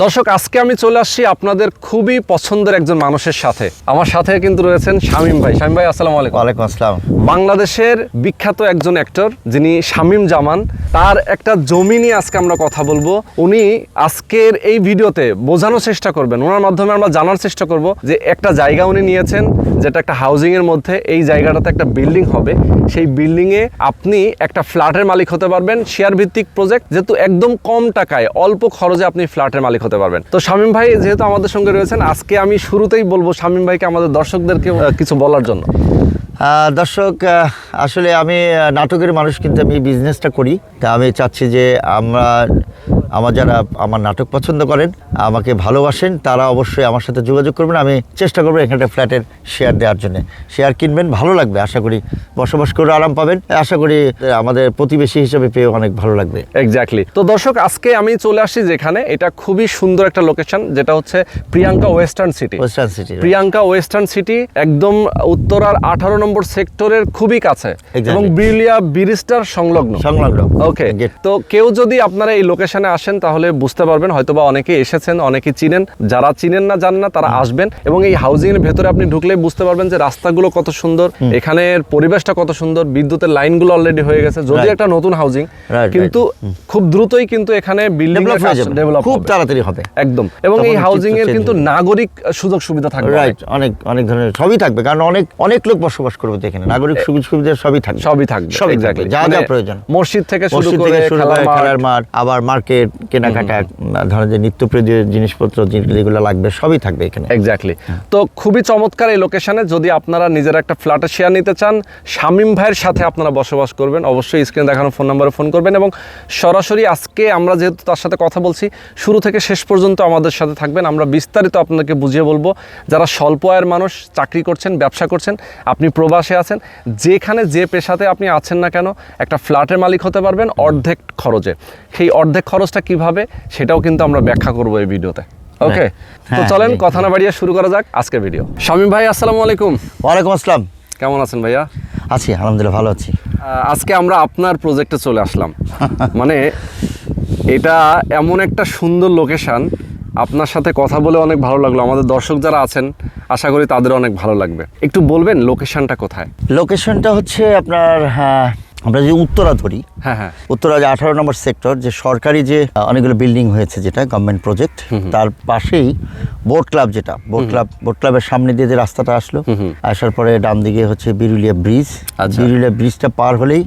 দর্শক আজকে আমি চলে আসছি আপনাদের খুবই পছন্দের একজন মানুষের সাথে। আমার সাথে কিন্তু রয়েছেন শামীম ভাই। শামীম ভাই আসসালামু আলাইকুম। ওয়ালাইকুম আসসালাম। বাংলাদেশের বিখ্যাত একজন অ্যাক্টর যিনি শামীম জামান তার একটা জমি নিয়ে আজকে আমরা কথা বলব। উনি আজকের এই ভিডিওতে বোঝানোর চেষ্টা করবেন ওনার মাধ্যমে আমরা জানার চেষ্টা করব যে একটা জায়গা উনি নিয়েছেন যেটা একটা হাউজিং এর মধ্যে এই জায়গাটাতে একটা বিল্ডিং হবে। সেই বিল্ডিং এ আপনি একটা ফ্ল্যাটের মালিক হতে পারবেন শেয়ার ভিত্তিক প্রজেক্ট যেহেতু একদম কম টাকায় অল্প খরচে আপনি ফ্ল্যাটের মালিক হতে পারবেন। তো শামীম ভাই যেহেতু আমাদের সঙ্গে রয়েছেন, আজকে আমি শুরুতেই বলব শামীম ভাইকে আমাদের দর্শকদেরকে কিছু বলার জন্য। দর্শক আসলে আমি নাটকের মানুষ কিন্তু আমি বিজনেসটা করি। তা আমি চাচ্ছি যে আমরা আমার যারা আমার নাটক পছন্দ করেন আমাকে ভালোবাসেন তারা অবশ্যই আমার সাথে যোগাযোগ করবেন। আমি চেষ্টা করব এখানটা ফ্ল্যাটের শেয়ার দেওয়ার জন্য। শেয়ার কিনবেন ভালো লাগবে। আশা করি বসবাস করে আরাম পাবেন। আশা করি আমাদের প্রতিবেশী হিসেবে পেয়ে অনেক ভালো লাগবে। এক্স্যাক্টলি তো দর্শক আজকে আমি চলে আসি যেখানে। এটা খুবই সুন্দর একটা লোকেশন যেটা হচ্ছে Priyanka western city western city Priyanka western city একদম উত্তরার আঠারো নম্বর সেক্টরের খুবই কাছে। এবং ব্রিলিয়া বিরিস্টার সংলগ্ন। সংলগ্ন। ওকে। তো কেউ যদি আপনারা এই লোকেশনে আসেন তাহলে বুঝতে পারবেন হয়তোবা অনেকে এসেছেন অনেকে চিনেন। যারা চিনেন না জানেন না তারা আসবেন। এবং এই হাউজিং এর ভেতরে আপনি ঢুকলেই বুঝতে পারবেন যে রাস্তাগুলো কত সুন্দর এখানের পরিবেশটা কত সুন্দর বিদ্যুতের লাইনগুলো অলরেডি হয়ে গেছে। যদি একটা নতুন হাউজিং কিন্তু খুব দ্রুতই কিন্তু এখানে বিল্ডিং ডেভেলপ খুব তাড়াতাড়ি হবে। একদম। এবং এই হাউজিং এর কিন্তু নাগরিক সুযোগ সুবিধা থাকবে। রাইট অনেক অনেক ধরনের সবই থাকবে। কারণ অনেক অনেক লোক বসবাস করবে এখানে। নাগরিক সুবিধা সুবিধা সবই থাকবে। সবই থাকবে সবই থাকবে। যা মানে যা প্রয়োজন। মসজিদ থেকে শুরু করে খেলার মাঠ। আবার মার্কেট কেনাকাটা ধরেন যে নিত্য প্রয়োজনীয় জিনিসপত্র যেগুলো লাগবে সবই থাকবে এখানে। এক্স্যাক্টলি তো খুবই চমৎকার এই লোকেশনে যদি আপনারা নিজের একটা ফ্ল্যাটে শেয়ার নিতে চান শামীম ভাইয়ের সাথে আপনারা বসবাস করবেন। অবশ্যই স্ক্রিনে দেখানো ফোন নাম্বারে ফোন করবেন এবং সরাসরি আজকে আমরা যেহেতু তার সাথে কথা বলছি শুরু থেকে শেষ পর্যন্ত আমাদের সাথে থাকবেন। আমরা বিস্তারিত আপনাকে বুঝিয়ে বলব যারা স্বল্প আয়ের মানুষ চাকরি করছেন ব্যবসা করছেন আপনি প্রবাসে আছেন যেখানে যে পেশাতে আপনি আছেন না কেন একটা ফ্ল্যাটের মালিক হতে পারবেন অর্ধেক খরচে। সেই অর্ধেক খরচটা কীভাবে সেটাও কিন্তু আমরা ব্যাখ্যা করব এই ভিডিওতে। ওকে তো হ্যাঁ, চলেন কথা না বাড়িয়ে শুরু করা যাক আজকের ভিডিও। শামীম ভাই আসসালামু আলাইকুম। ওয়ালাইকুম আসসালাম। কেমন আছেন ভাইয়া? আছি আলহামদুলিল্লাহ ভালো আছি। আজকে আমরা আপনার প্রজেক্টে চলে আসলাম। মানে এটা এমন একটা সুন্দর লোকেশন আপনার সাথে কথা বলে অনেক ভালো লাগল। আমাদের দর্শক যারা আছেন আশা করি তাদের অনেক ভালো লাগবে। একটু বলবেন লোকেশনটা কোথায়? লোকেশনটা হচ্ছে আপনার হ্যাঁ, আমরা যদি উত্তরা ধরি হ্যাঁ হ্যাঁ। উত্তরা যে আঠারো নম্বর সেক্টর যে সরকারি যে অনেকগুলো বিল্ডিং হয়েছে যেটা গভর্নমেন্ট প্রজেক্ট তার পাশেই বোট ক্লাব যেটা বোট ক্লাব বোট ক্লাবের সামনে দিয়ে যে রাস্তাটা আসলো আসার পরে ডান দিকে হচ্ছে বিরুলিয়া ব্রিজ আচ্ছা। বিরুলিয়া ব্রিজটা পার হলেই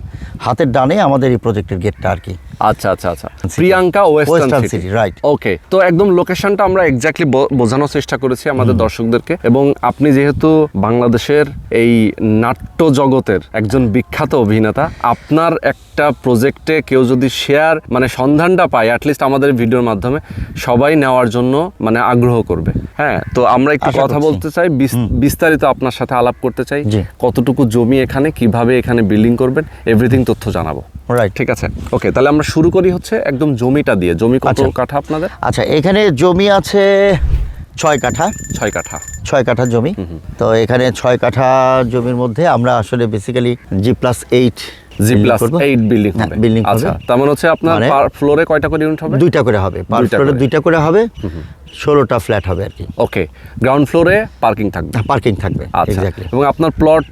হাতের ডানে আমাদের এই প্রজেক্টের গেটটা আর কি। আচ্ছা আচ্ছা আচ্ছা। Priyanka western city right. Okay তো একদম লোকেশনটা আমরা এক্স্যাক্টলি বোঝানোর চেষ্টা করেছি আমাদের দর্শকদেরকে। এবং আপনি যেহেতু বাংলাদেশের এই নাট্য জগতের একজন বিখ্যাত অভিনেতা আপনার একটা প্রজেক্টে কেউ যদি শেয়ার মানে সন্ধানটা পায় অ্যাটলিস্ট আমাদের ভিডিওর মাধ্যমে সবাই নেওয়ার জন্য মানে আগ্রহ করবে। হ্যাঁ তো আমরা একটু কথা বলতে চাই বিস্তারিত আপনার সাথে আলাপ করতে চাই। কতটুকু জমি এখানে কীভাবে এখানে বিল্ডিং করবেন এভরিথিং তথ্য জানাব। রাইট ঠিক আছে। ওকে তাহলে আমরা শুরু করি হচ্ছে একদম জমিটা দিয়ে। জমি কত আচ্ছা। কাঠা আপনাদের? আচ্ছা এখানে জমি আছে ছয় কাঠা। ছয় কাঠা। ছয় কাঠা জমি। তো এখানে ছয় কাঠা জমির মধ্যে আমরা আসলে basically G plus eight G plus eight building হবে। building আচ্ছা তার মানে হচ্ছে আপনার মানে- পার ফ্লোরে কয়টা করে ইউনিট হবে? দুইটা করে হবে। পার ফ্লোরে দুইটা করে হবে। ষোলোটা ফ্ল্যাট হবে আর কি। ওকে গ্রাউন্ড ফ্লোরে পার্কিং থাকবে। পার্কিং থাকবে আচ্ছা এবং আপনার প্লট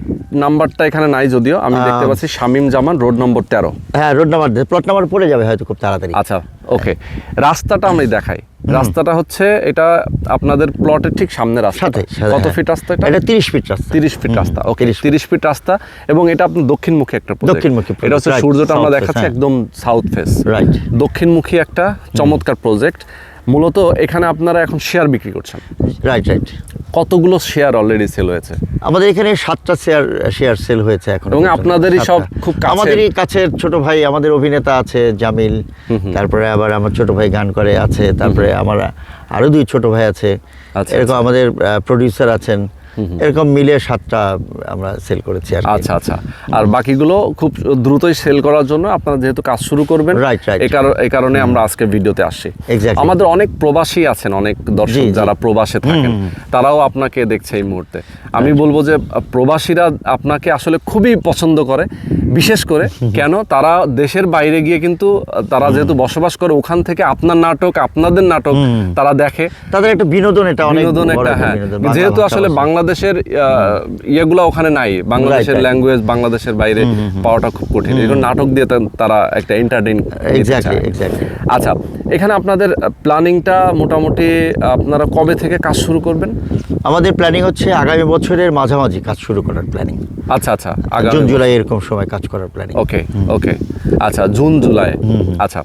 নাম্বারটা এখানে নাই যদিও আমি দেখতে পাচ্ছি শামিম জামান রোড নম্বর তেরো। হ্যাঁ রোড নাম্বার প্লট নাম্বার পড়ে যাবে হয়তো খুব তাড়াতাড়ি। আচ্ছা ওকে। রাস্তাটা আমি দেখাই। রাস্তাটা হচ্ছে এটা আপনাদের প্লটের ঠিক সামনে রাস্তা। কত হ্যাঁ। ফিট রাস্তা এটা? এটা তিরিশ ফিট রাস্তা। তিরিশ ফিট রাস্তা ওকে। 30 তিরিশ ফিট রাস্তা এবং এটা আপনার দক্ষিণমুখী একটা। দক্ষিণমুখী এটা হচ্ছে সূর্যটা আমরা দেখাচ্ছি হ্যাঁ। একদম সাউথ ফেস রাইট দক্ষিণমুখী একটা চমৎকার প্রজেক্ট মূলত এখানে আপনারা এখন শেয়ার বিক্রি করছেন। রাইট রাইট কতগুলো শেয়ার অলরেডি সেল হয়েছে? আমাদের এখানে সাতটা শেয়ার শেয়ার সেল হয়েছে এখন এবং আপনাদেরই সব খুব আমাদেরই কাছের ছোট ভাই আমাদের অভিনেতা আছে জামিল। তারপরে আবার আমার ছোট ভাই গান করে আছে তারপরে আমার আরও দুই ছোট ভাই আছে। আচ্ছা, এরকম আমাদের প্রডিউসার আছেন। এরকম মিলে সাতটা আমরা সেল করেছি আর আচ্ছা আচ্ছা। আর বাকিগুলো খুব দ্রুতই সেল করার জন্য আপনারা যেহেতু কাজ শুরু করবেন Right, right. এই কারণে আমরা আজকে ভিডিওতে আসছি. আমাদের অনেক প্রবাসী আছেন অনেক দর্শক। যারা প্রবাসে থাকেন তারাও আপনাকে দেখছে এই মুহূর্তে। আমি বলব যে প্রবাসীরা আপনাকে আসলে খুবই পছন্দ করে। বিশেষ করে কেন? তারা দেশের বাইরে গিয়ে কিন্তু তারা যেহেতু বসবাস করে ওখান থেকে আপনার নাটক আপনাদের নাটক তারা দেখে। তাদের একটা বিনোদন এটা অনেক বিনোদন একটা হ্যাঁ। যেহেতু আসলে ভাষা। বাংলাদেশের ইয়েগুলো ওখানে নাই। বাংলাদেশের ল্যাঙ্গুয়েজ বাংলাদেশের বাইরে পাওয়াটা খুব কঠিন। এই নাটক দিয়ে তারা একটা এন্টারটেইন. আচ্ছা এখানে আপনাদের প্ল্যানিংটা মোটামুটি আপনারা কবে থেকে কাজ শুরু করবেন? আমাদের প্ল্যানিং হচ্ছে আগামী বছরের মাঝামাঝি কাজ শুরু করার প্ল্যানিং আচ্ছা আচ্ছা জুন জুলাই এরকম সময় কাজ করার প্ল্যানিং ওকে ওকে আচ্ছা জুন জুলাই। আচ্ছা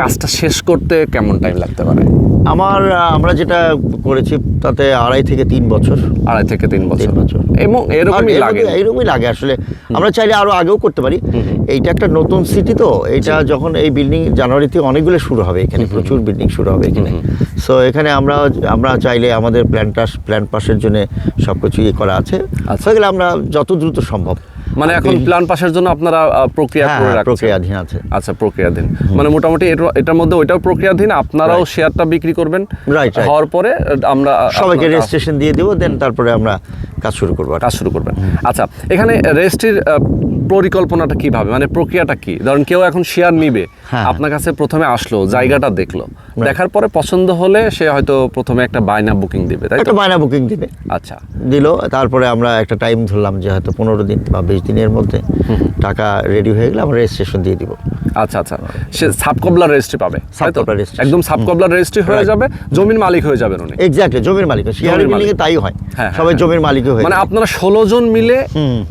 কাজটা শেষ করতে কেমন টাইম লাগতে পারে? আমার আমরা যেটা করেছি তাতে আড়াই থেকে তিন বছর। আড়াই থেকে তিন বছর। বছর। এবং এরকমই লাগে। এরকমই লাগে আসলে। আমরা চাইলে আরও আগেও করতে পারি। এইটা একটা নতুন সিটি তো। এটা যখন এই বিল্ডিং জানুয়ারিতে অনেকগুলো শুরু হবে এখানে প্রচুর বিল্ডিং শুরু হবে এখানে। সো এখানে আমরা আমরা চাইলে আমাদের প্ল্যানটা প্ল্যান পাসের জন্য সব কিছু ইয়ে করা আছে। আচ্ছা। গেলে আমরা যত দ্রুত সম্ভব মানে এখন প্ল্যান পাসের জন্য আপনারা প্রক্রিয়া হ্যাঁ, করে হ্যাঁ, রাখছেন। প্রক্রিয়াধীন আছে। আচ্ছা প্রক্রিয়াধীন। মানে মোটামুটি এটার মধ্যে ওইটাও প্রক্রিয়াধীন আপনারাও. শেয়ারটা বিক্রি করবেন। Right. হওয়ার পরে আমরা সবাইকে রেজিস্ট্রেশন দিয়ে দেবো দেন তারপরে আমরা কাজ শুরু করব। কাজ শুরু করবেন। আচ্ছা এখানে রেজিস্ট্রির পরিকল্পনাটা কীভাবে? মানে প্রক্রিয়াটা কি? ধরুন কেউ এখন শেয়ার নিবে হ্যাঁ। আপনার কাছে প্রথমে আসলো জায়গাটা দেখল। দেখার পরে পছন্দ হলে সে হয়তো প্রথমে একটা বায়না বুকিং দিবে তাই একটা বায়না বুকিং দিবে। আচ্ছা। দিল তারপরে আমরা একটা টাইম ধরলাম যে হয়তো পনেরো দিন বা বিশ দিনের মধ্যে টাকা রেডি হয়ে গেলে আমরা রেজিস্ট্রেশন দিয়ে দিব। আচ্ছা আচ্ছা। সে সাবকবলার রেজিস্ট্রি পাবে। একদম সাবকবলার রেজিস্ট্রি হয়ে যাবে জমির মালিক হয়ে যাবেন উনি। এক্স্যাক্টলি জমির মালিক। বিল্ডিং এ তাই হয়। হ্যাঁ, সবাই হ্যাঁ, জমির মালিকও হয়ে মানে আপনারা ষোলো জন মিলে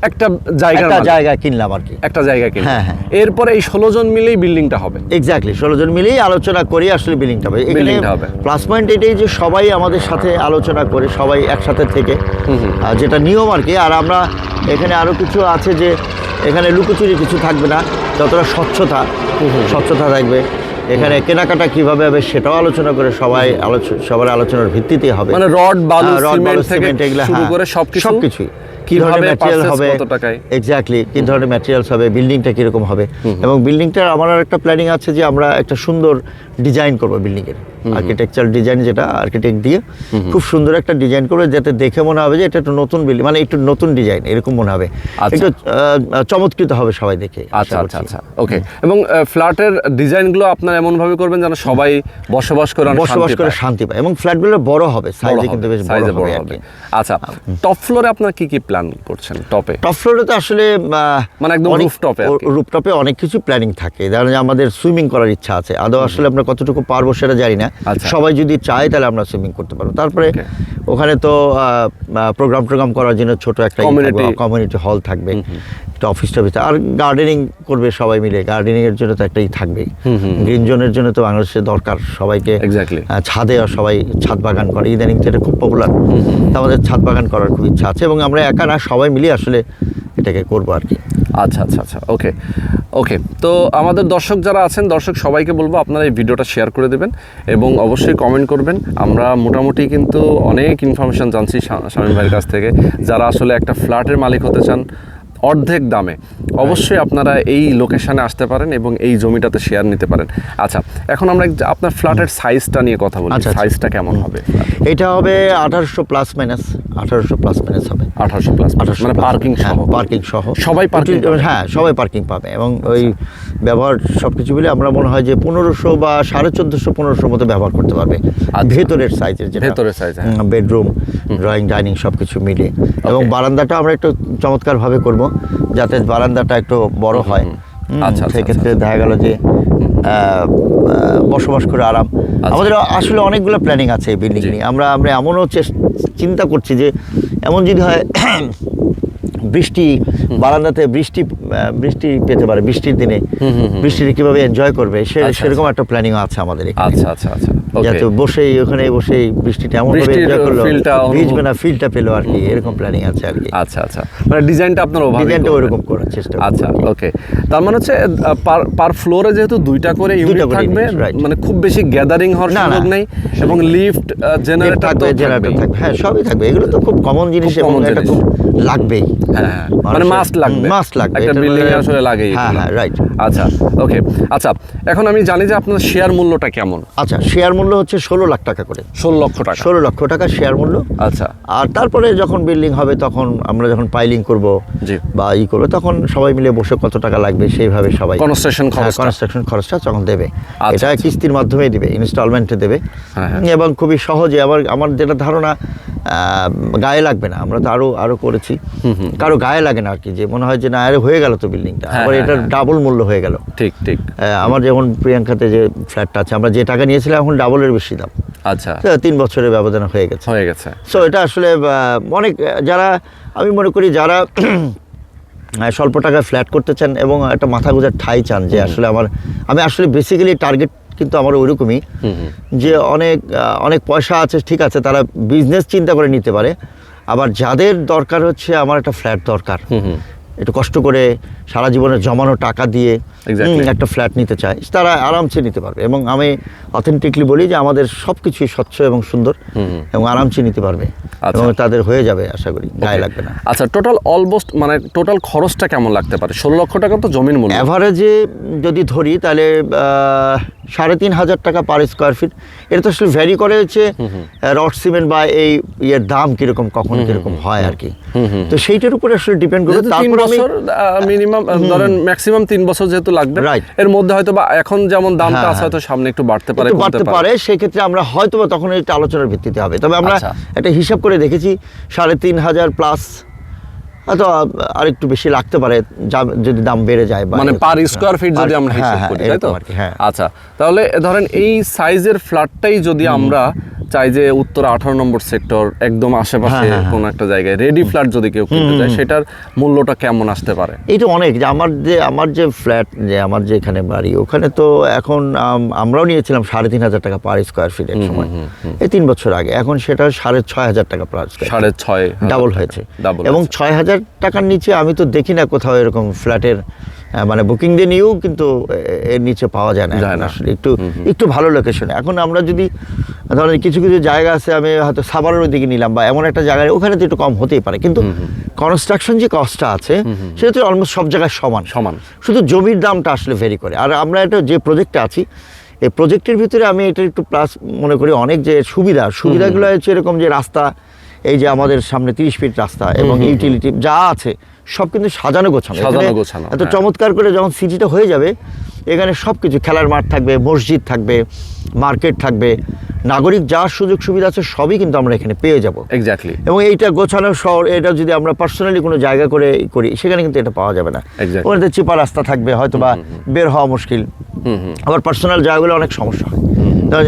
একটা জায়গা একটা জায়গা কিনলাম আর কি। একটা জায়গা কিনে হ্যাঁ, হ্যাঁ। এরপরে এই ষোলো জন মিলেই বিল্ডিংটা হবে। এক্স্যাক্টলি ষোলো জন মিলেই আলোচনা করি আসলে বিল্ডিংটা হবে। এখানে Building-টা হবে। প্লাস পয়েন্ট এটাই যে সবাই আমাদের সাথে আলোচনা করে সবাই একসাথে থেকে। যেটা নিয়ম আর কি। আর আমরা এখানে আরও কিছু আছে যে এখানে লুকোচুরি কিছু থাকবে না যতটা স্বচ্ছতা স্বচ্ছতা থাকবে। এখানে কেনাকাটা কীভাবে হবে সেটাও আলোচনা করে সবাই আলোচনা সবার আলোচনার ভিত্তিতেই হবে। মানে রড বালু হ্যাঁ, সিমেন্ট থেকে শুরু হ্যাঁ, করে সবকিছু সবকিছুই। কি ধরনের ম্যাটেরিয়াল হবে? কত টাকায়? এক্স্যাক্টলি কি ধরনের ম্যাটেরিয়ালস হবে? বিল্ডিংটা কীরকম হবে? এবং বিল্ডিংটার আমার একটা প্ল্যানিং আছে যে আমরা একটা সুন্দর ডিজাইন করব বিল্ডিংয়ের আর্কিটেকচার ডিজাইন যেটা আর্কিটেক্ট দিয়ে খুব সুন্দর একটা ডিজাইন করব যাতে দেখে মনে হবে যে এটা একটু নতুন বিল্ডিং মানে একটু নতুন ডিজাইন এরকম মনে হবে। আচ্ছা। একটু চমৎকৃত হবে সবাই দেখে আচ্ছা আচ্ছা আচ্ছা ওকে এবং ফ্ল্যাটের ডিজাইনগুলো আপনারা এমন ভাবে করবেন যেন সবাই বসবাস করে বসবাস করে শান্তি পায়। এবং ফ্ল্যাটগুলো বড় হবে সাইজে কিন্তু বেশ বড় হবে আচ্ছা টপ ফ্লোরে আপনার কি কি প্ল্যান করছেন টপে টপ ফ্লোরে তো আসলে মানে একদম rooftop এ অনেক কিছু প্ল্যানিং থাকে। ধরেন যে আমাদের সুইমিং করার ইচ্ছা আছে। আদৌ আসলে আমরা কতটুকু পারব সেটা জানি না। আচ্ছা। সবাই যদি চায় তাহলে আমরা সুইমিং করতে পারব। তারপরে ওখানে তো প্রোগ্রাম টোগ্রাম করার জন্য ছোট একটা কমিউনিটি হল থাকবে। একটা অফিস টফিস আর গার্ডেনিং করবে সবাই মিলে। গার্ডেনিং এর জন্য তো একটাই থাকবে গ্রিন জোনের জন্য তো বাংলাদেশে দরকার। সবাইকে ছাদে সবাই ছাদ বাগান করে। ইদানিং তো এটা খুব পপুলার আমাদের ছাদ বাগান করার খুব ইচ্ছা আছে এবং আমরা একা না সবাই মিলে আসলে এটাকে করব আর কি। আচ্ছা আচ্ছা আচ্ছা ওকে ওকে তো আমাদের দর্শক যারা আছেন, দর্শক সবাইকে বলব আপনারা এই ভিডিওটা শেয়ার করে দেবেন এবং অবশ্যই কমেন্ট করবেন। আমরা মোটামুটি কিন্তু অনেক ইনফরমেশান জানছি স্বামী ভাইয়ের কাছ থেকে। যারা আসলে একটা ফ্ল্যাটের মালিক হতে চান অর্ধেক দামে। অবশ্যই আপনারা এই লোকেশানে আসতে পারেন এবং এই জমিটাতে শেয়ার নিতে পারেন। আচ্ছা এখন আমরা আপনার ফ্ল্যাটের সাইজটা নিয়ে কথা বলি। আচ্ছা, আচ্ছা। সাইজটা কেমন হবে? এটা হবে আঠারোশো প্লাস মাইনাস আঠারোশো প্লাস মাইনাস হবে। আঠারোশো প্লাস আঠারোশো মানে পার্কিং সহ। পার্কিং সহ। সবাই পার্কিং হ্যাঁ সবাই পার্কিং পাবে এবং ওই ব্যবহার সব কিছু মিলে আমরা মনে হয় যে পনেরোশো বা সাড়ে চোদ্দোশো পনেরোশোর মতো ব্যবহার করতে পারবে। আর ভেতরের সাইজের যে ভেতরের হ্যাঁ। বেডরুম ড্রয়িং ডাইনিং সব কিছু মিলে। এবং বারান্দাটা আমরা একটু চমৎকারভাবে করব। যাতে বারান্দাটা একটু বড় হয়। আচ্ছা, আচ্ছা, সেক্ষেত্রে দেখা গেল যে বসবাস করে আরাম। আমাদের আসলে অনেকগুলো প্ল্যানিং আছে এই বিল্ডিং নিয়ে। আমরা আমরা এমনও চেষ্টা চিন্তা করছি যে এমন যদি হয় বৃষ্টি বারান্দাতে বৃষ্টি বৃষ্টি পেতে পারে বৃষ্টির দিনে। বৃষ্টিতে কীভাবে এনজয় করবে? সে আচ্ছা, সেরকম একটা প্ল্যানিং আছে আমাদের আচ্ছা আচ্ছা আচ্ছা। যাতে বসেই ওখানে বসেই বৃষ্টিটা এমন ভাবে এনজয় করল ভিজবে না ফিলটা পেল আর কি। এরকম প্ল্যানিং আছে আর কি। আচ্ছা আচ্ছা। মানে ডিজাইনটা আপনার ওভাবে ডিজাইনটা ওরকম করার চেষ্টা আচ্ছা ওকে তার মানে হচ্ছে পার পার ফ্লোরে যেহেতু দুইটা করে ইউনিট থাকবে মানে খুব বেশি গ্যাদারিং হওয়ার। সুযোগ নেই এবং লিফট জেনারেটর থাকবে জেনারেটর থাকবে। হ্যাঁ সবই থাকবে। এগুলো তো খুব কমন জিনিস এবং এটা খুব লাগবেই। হ্যাঁ হ্যাঁ মানে মাস্ট লাগবে। মাস্ট লাগবে। একটা বিল্ডিং এ মানে- আসলে লাগেই হ্যাঁ হ্যাঁ রাইট আচ্ছা ওকে আচ্ছা এখন আমি জানি যে আপনার শেয়ার মূল্যটা কেমন? আচ্ছা শেয়ার মূল্য হচ্ছে ষোলো লাখ টাকা করে। ষোলো লক্ষ টাকা। ষোলো লক্ষ টাকা শেয়ার মূল্য। আচ্ছা। আর তারপরে যখন বিল্ডিং হবে তখন আমরা যখন পাইলিং করব বা ই করব তখন সবাই মিলে বসে কত টাকা লাগবে সেইভাবে সবাই Construction খরচটা। কনস্ট্রাকশন খরচটা তখন দেবে। আচ্ছা, এটা আচ্ছা। কিস্তির মাধ্যমে দিবে ইনস্টলমেন্টে দেবে। হ্যাঁ, হ্যাঁ। এবং খুবই সহজে আবার আমার যেটা ধারণা গায়ে লাগবে না। আমরা তো আরও আরও করেছি। কারও গায়ে লাগে না আর কি যে মনে হয় যে না আরে হয়ে গেল তো বিল্ডিংটা হ্যাঁ, আবার হ্যাঁ, হ্যাঁ। ডাবল মূল্য হয়ে গেল। ঠিক ঠিক। আমার যেমন প্রিয়াঙ্কাতে যে ফ্ল্যাটটা আছে আমরা যে টাকা নিয়েছিলাম এখন ডাবলের বেশি দাম। আচ্ছা। তিন বছরের ব্যবধান হয়ে গেছে। হয়ে গেছে। সো এটা আসলে অনেক যারা আমি মনে করি যারা স্বল্প টাকায় ফ্ল্যাট করতে চান এবং একটা মাথা গোজার ঠাই চান যে আসলে আমার আমি আসলে বেসিক্যালি টার্গেট কিন্তু আমার ওইরকমই যে অনেক অনেক পয়সা আছে ঠিক আছে তারা বিজনেস চিন্তা করে নিতে পারে। আবার যাদের দরকার হচ্ছে আমার একটা ফ্ল্যাট দরকার। একটু কষ্ট করে সারা জীবনের জমানো টাকা দিয়ে একটা ফ্ল্যাট নিতে চায় তারা আরামসে নিতে পারবে। এবং আমি অথেন্টিকলি বলি যে আমাদের সব কিছুই স্বচ্ছ এবং সুন্দর এবং আরামসে নিতে পারবে। আচ্ছা। এবং তাদের হয়ে যাবে আশা করি। গায়ে লাগবে না। আচ্ছা টোটাল অলমোস্ট মানে টোটাল খরচটা কেমন লাগতে পারে? ষোলো লক্ষ টাকা তো জমির মূল্য। অ্যাভারেজে যদি ধরি তাহলে সাড়ে তিন হাজার টাকা পার স্কোয়ার ফিট এটা তো আসলে ভ্যারি করে হচ্ছে রড সিমেন্ট বা এই ইয়ের দাম কীরকম কখন কীরকম হয় আর কি। তো সেইটার উপরে আসলে ডিপেন্ড করে তারপর আমি বছর মিনিমাম ধরেন ম্যাক্সিমাম তিন বছর যেহেতু লাগবে এর মধ্যে হয়তো বা এখন যেমন দামটা হ্যাঁ, আছে হয়তো সামনে একটু বাড়তে পারে বাড়তে পারে। সেই ক্ষেত্রে আমরা হয়তো বা তখন এটা আলোচনার ভিত্তিতে হবে। তবে আমরা আচ্ছা। একটা হিসাব করে দেখেছি সাড়ে তিন হাজার প্লাস হয়তো আর একটু বেশি লাগতে পারে যা- যদি দাম বেড়ে যায় মানে পার স্কোয়ার ফিট যদি আমরা হ্যাঁ, হিসাব হ্যাঁ, করি তাই তো? আচ্ছা তাহলে ধরেন এই সাইজের ফ্ল্যাটটাই যদি আমরা চাই যে উত্তর আঠারো নম্বর সেক্টর একদম আশেপাশে হ্যাঁ, হ্যাঁ, কোন একটা জায়গায়। রেডি ফ্ল্যাট যদি কেউ কিনতে চায় সেটার মূল্যটা কেমন আসতে পারে? এইটা অনেক যে আমার যে আমার যে ফ্ল্যাট যে আমার যে এখানে বাড়ি ওখানে তো এখন আম, আমরাও নিয়েছিলাম সাড়ে তিন হাজার টাকা পার স্কোয়ার ফিট এক সময়। এই তিন বছর আগে এখন সেটা সাড়ে ছয় হাজার টাকা পার স্কোয়ার সাড়ে ছয় ডাবল হয়েছে। এবং ছয় হাজার টাকার নিচে আমি তো দেখি না কোথাও এরকম ফ্ল্যাটের মানে বুকিং দিয়ে নিয়েও কিন্তু এর নিচে পাওয়া যায় না আসলে একটু একটু ভালো লোকেশনে এখন আমরা যদি ধরেন কিছু কিছু জায়গা আছে আমি হয়তো সাভারের ওইদিকে নিলাম বা এমন একটা জায়গায় ওখানে তো একটু কম হতেই পারে। কিন্তু কনস্ট্রাকশন যে কস্টটা আছে সেটা তো অলমোস্ট সব জায়গায় সমান। সমান। শুধু জমির দামটা আসলে ভেরি করে। আর আমরা এটা যে প্রজেক্টে আছি এই প্রজেক্টের ভিতরে আমি এটা একটু প্লাস মনে করি অনেক যে সুবিধা। সুবিধাগুলো হচ্ছে এরকম যে রাস্তা এই যে আমাদের সামনে তিরিশ ফিট রাস্তা এবং ইউটিলিটি যা আছে সব কিন্তু সাজানো গোছানো সাজানো গোছানো, এত হ্যাঁ। চমৎকার করে যখন সিটিটা হয়ে যাবে এখানে সব কিছু খেলার মাঠ থাকবে মসজিদ থাকবে মার্কেট থাকবে নাগরিক যা সুযোগ সুবিধা আছে সবই কিন্তু আমরা এখানে পেয়ে যাব। এক্স্যাক্টলি এবং এইটা গোছানো শহর এটা যদি আমরা পার্সোনালি কোনো জায়গা করে করি সেখানে কিন্তু এটা পাওয়া যাবে না। ওখানে চিপা রাস্তা থাকবে হয়তো বা বের হওয়া মুশকিল। আবার পার্সোনাল জায়গাগুলো অনেক সমস্যা হয়।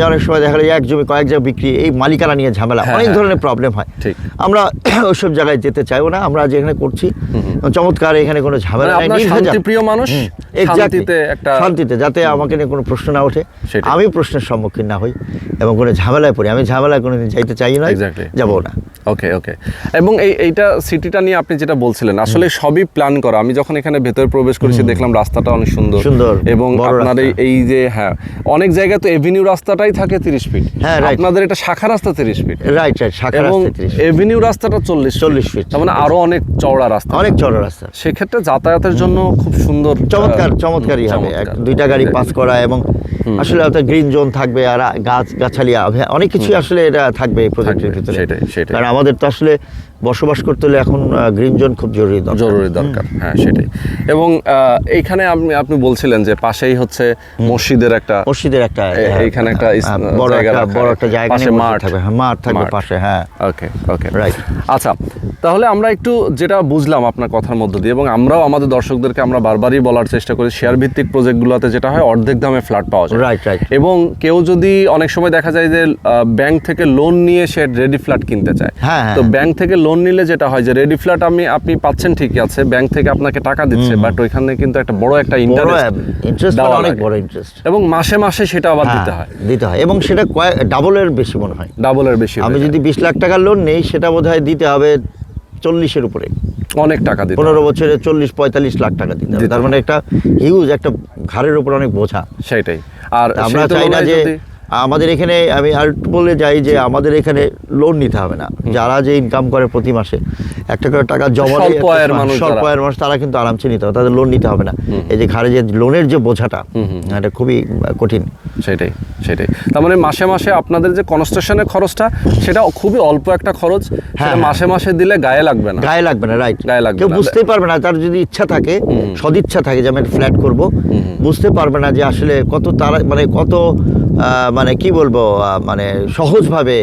অনেক সময় দেখা যায় এক জমি কয়েক জায়গা বিক্রি এই মালিকানা নিয়ে ঝামেলা হ্যাঁ, অনেক হ্যাঁ, ধরনের প্রবলেম হয়। ঠিক। আমরা ওইসব জায়গায় যেতে চাইব না আমরা যেখানে করছি চমৎকার এখানে কোনো ঝামেলা মানে। শান্তিপ্রিয় মানুষ, শান্তিতে যাতে আমাকে নিয়ে কোনো প্রশ্ন না ওঠে। আমি প্রশ্নের সম্মুখীন না হই এবং কোনো ঝামেলায় পড়ি। আমি ঝামেলায় কোনোদিন যাইতে চাই না যাব না। ওকে ওকে এবং এই এইটা সিটিটা নিয়ে আপনি যেটা বলছিলেন আসলে সবই প্ল্যান করা। আমি যখন এখানে ভেতরে প্রবেশ করেছি দেখলাম রাস্তাটা অনেক সুন্দর। সুন্দর, এবং আপনার এই যে হ্যাঁ অনেক জায়গায় তো এভিনিউ রাস্তাটাই থাকে তিরিশ ফিট হ্যাঁ. আপনাদের এটা শাখা রাস্তা তিরিশ ফিট রাইট রাইট শাখা এবং রাস্তা 30 feet। এভিনিউ রাস্তাটা চল্লিশ চল্লিশ ফিট তার মানে আরও অনেক চওড়া রাস্তা। অনেক চওড়া রাস্তা। সেক্ষেত্রে যাতায়াতের জন্য খুব সুন্দর চমৎকার চমৎকারই হবে। দুইটা গাড়ি পাস করা এবং আসলে একটা গ্রিন জোন থাকবে আর গাছ গাছালি অনেক কিছুই আসলে এটা থাকবে এই প্রজেক্টের ভিতরে সেটাই, সেটাই। কারণ আমাদের তো আসলে বসবাস করতে হলে এখন গ্রিন জোন খুব জরুরি জরুরি দরকার হ্যাঁ সেটাই। এবং এইখানে আপনি আপনি বলছিলেন যে পাশেই হচ্ছে মসজিদের একটা মসজিদের একটা হ্যাঁ, এইখানে একটা বড় একটা বড় একটা জায়গা পাশে মাঠ। থাকবে। হ্যাঁ মাঠ থাকবে পাশে হ্যাঁ। ওকে ওকে। Right. আচ্ছা তাহলে আমরা একটু যেটা বুঝলাম আপনার কথার মধ্য দিয়ে এবং আমরাও আমাদের দর্শকদেরকে আমরা বারবারই বলার চেষ্টা করি শেয়ার ভিত্তিক প্রজেক্টগুলোতে যেটা হয় অর্ধেক দামে ফ্ল্যাট পাওয়া যায়। রাইট রাইট এবং কেউ যদি অনেক সময় দেখা যায় যে ব্যাংক থেকে লোন নিয়ে সে রেডি ফ্ল্যাট কিনতে চায়। হ্যাঁ, হ্যাঁ। তো ব্যাংক থেকে লোন লোন নিলে যেটা হয় যে রেডি ফ্ল্যাট আমি আপনি পাচ্ছেন ঠিকই আছে ব্যাংক থেকে আপনাকে টাকা দিচ্ছে বাট ওইখানে কিন্তু একটা বড় একটা ইন্টারেস্ট ইন্টারেস্ট অনেক বড় ইন্টারেস্ট এবং মাসে মাসে সেটা আবার দিতে হয়। দিতে হয়। এবং সেটা কয়েক ডাবলের বেশি মনে হয়? ডাবলের বেশি আমি যদি বিশ লাখ টাকার লোন নেই সেটা বোধ হয় দিতে হবে চল্লিশের উপরে। অনেক টাকা দিতে পনেরো বছরে চল্লিশ পঁয়তাল্লিশ লাখ টাকা দিতে হবে। তার মানে একটা হিউজ একটা ঘাড়ের উপর অনেক বোঝা। সেটাই। আর আমরা চাই না যে আমাদের এখানে আমি আর বলে যাই যে আমাদের এখানে লোন নিতে হবে না। যারা যে ইনকাম করে প্রতি মাসে একটা করে টাকা জমা দিয়ে স্বল্প আয়ের মানুষ স্বল্প আয়ের মানুষ তারা কিন্তু আরামসে নিতে হবে তাদের লোন নিতে হবে না। এই যে ঘাড়ে যে লোনের যে বোঝাটা এটা খুবই কঠিন। সেটাই সেটাই। তার মানে মাসে মাসে আপনাদের যে কনস্ট্রাকশনের খরচটা সেটা খুবই অল্প একটা খরচ। হ্যাঁ। মাসে মাসে দিলে গায়ে লাগবে না। গায়ে লাগবে না রাইট গায়ে লাগবে কেউ বুঝতেই পারবে না তার যদি ইচ্ছা থাকে সদিচ্ছা থাকে যে আমি ফ্ল্যাট করব বুঝতে পারবে না যে আসলে কত তারা মানে কত মানে কি বলব মানে সহজভাবে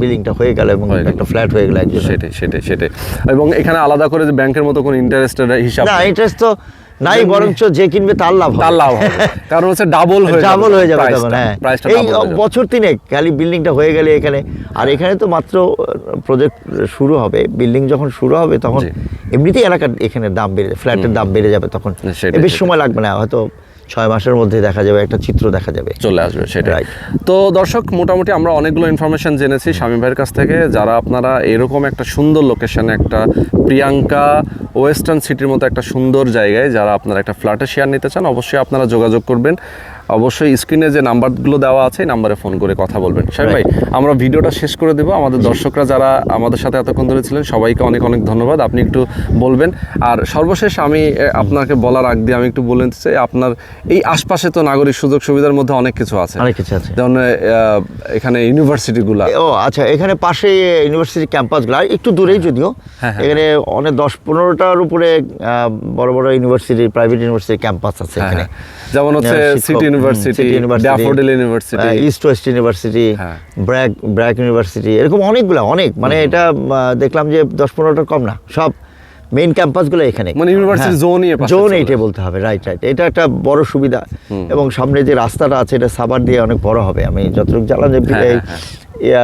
বিল্ডিংটা হয়ে গেল এবং একটা ফ্ল্যাট হয়ে গেল সেটাই সেটাই সেটাই। এবং এখানে আলাদা করে যে ব্যাংকের মতো কোনো ইন্টারেস্টের হিসাব না ইন্টারেস্ট তো নাই বরঞ্চ যে কিনবে তার লাভ তার লাভ কারণ হচ্ছে ডাবল হয়ে ডাবল হয়ে যাবে তখন হ্যাঁ। এই হয়ে বছর তিনেক খালি বিল্ডিংটা হয়ে গেলে এখানে। আর এখানে তো মাত্র প্রজেক্ট শুরু হবে। বিল্ডিং যখন শুরু হবে তখন এমনিতেই এলাকার এখানে দাম বেড়ে ফ্ল্যাটের দাম বেড়ে যাবে তখন। বেশি সময় লাগবে না হয়তো ছয় মাসের মধ্যে দেখা যাবে একটা চিত্র দেখা যাবে। চলে আসবে সেটাই. তো দর্শক মোটামুটি আমরা অনেকগুলো ইনফরমেশন জেনেছি স্বামী ভাইয়ের কাছ থেকে। যারা আপনারা এরকম একটা সুন্দর লোকেশনে একটা প্রিয়াঙ্কা ওয়েস্টার্ন সিটির মতো একটা সুন্দর জায়গায় যারা আপনারা একটা ফ্ল্যাটে শেয়ার নিতে চান অবশ্যই আপনারা যোগাযোগ করবেন। অবশ্যই স্ক্রিনে যে নাম্বারগুলো দেওয়া আছে এই নাম্বারে ফোন করে কথা বলবেন। স্বামী ভাই আমরা ভিডিওটা শেষ করে দেবো। আমাদের দর্শকরা যারা আমাদের সাথে এতক্ষণ ধরে ছিলেন সবাইকে অনেক অনেক ধন্যবাদ। আপনি একটু বলবেন। আর সর্বশেষ আমি আপনাকে বলার আগ দিয়ে আমি একটু বলে চাই আপনার এই আশপাশে তো নাগরিক সুযোগ সুবিধার মধ্যে অনেক কিছু আছে। অনেক কিছু আছে। যেমন এখানে ইউনিভার্সিটিগুলা। ও আচ্ছা এখানে পাশে ইউনিভার্সিটি ক্যাম্পাসগুলো একটু দূরেই যদিও। হ্যাঁ, হ্যাঁ। এখানে অনেক দশ পনেরোটার উপরে বড় বড় ইউনিভার্সিটি প্রাইভেট ইউনিভার্সিটি ক্যাম্পাস আছে হ্যাঁ, এখানে। যেমন হচ্ছে City University Daffodil University East West University হ্যাঁ। ব্র্যাক ব্র্যাক ইউনিভার্সিটি এরকম অনেকগুলো অনেক। মানে এটা দেখলাম যে দশ পনেরোটা কম না। সব মেইন ক্যাম্পাসগুলো এখানে। মানে ইউনিভার্সিটি জোন চলে। এইটা বলতে হবে রাইট রাইট এটা একটা বড় সুবিধা। এবং সামনে যে রাস্তাটা আছে এটা সাবার দিয়ে অনেক বড় হবে। আমি যতটুকু জানলাম যে হ্যাঁ, হ্যাঁ, ইয়া,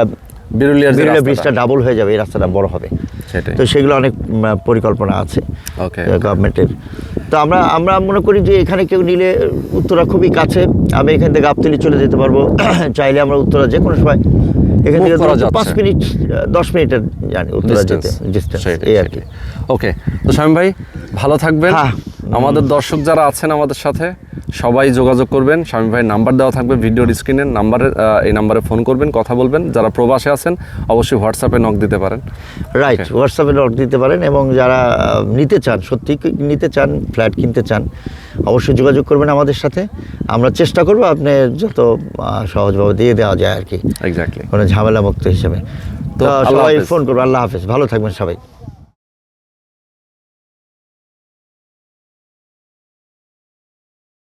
বিরুলিয়ার বিরুলিয়া ব্রিজটা ডাবল হয়ে যাবে এই রাস্তাটা বড় হবে। তো সেগুলো অনেক পরিকল্পনা আছে ওকে গভর্নমেন্টের তো আমরা আমরা মনে করি যে এখানে কেউ নিলে উত্তরা খুবই কাছে। আমি এখান থেকে গাবতলি চলে যেতে পারব। চাইলে আমরা উত্তরা যে কোনো সময় এখান থেকে। পাঁচ মিনিট দশ মিনিটের জানি উত্তরা যেতে ডিস্টেন্স এই আর কি। ওকে তো স্বামী ভাই ভালো থাকবেন। হ্যাঁ। আমাদের দর্শক যারা আছেন আমাদের সাথে সবাই যোগাযোগ করবেন। স্বামী ভাইয়ের নাম্বার দেওয়া থাকবে ভিডিওর স্ক্রিনের নাম্বারে এই নাম্বারে ফোন করবেন কথা বলবেন। যারা প্রবাসে আছেন অবশ্যই হোয়াটসঅ্যাপে নক দিতে পারেন। রাইট হোয়াটসঅ্যাপে নক দিতে পারেন এবং যারা নিতে চান সত্যি নিতে চান ফ্ল্যাট কিনতে চান অবশ্যই যোগাযোগ করবেন আমাদের সাথে। আমরা চেষ্টা করব আপনি যত সহজভাবে দিয়ে দেওয়া যায় আর কি। এক্স্যাক্টলি কোনো ঝামেলা মুক্ত হিসেবে। তো তো সবাই ফোন করব আল্লাহ হাফেজ। ভালো থাকবেন সবাই।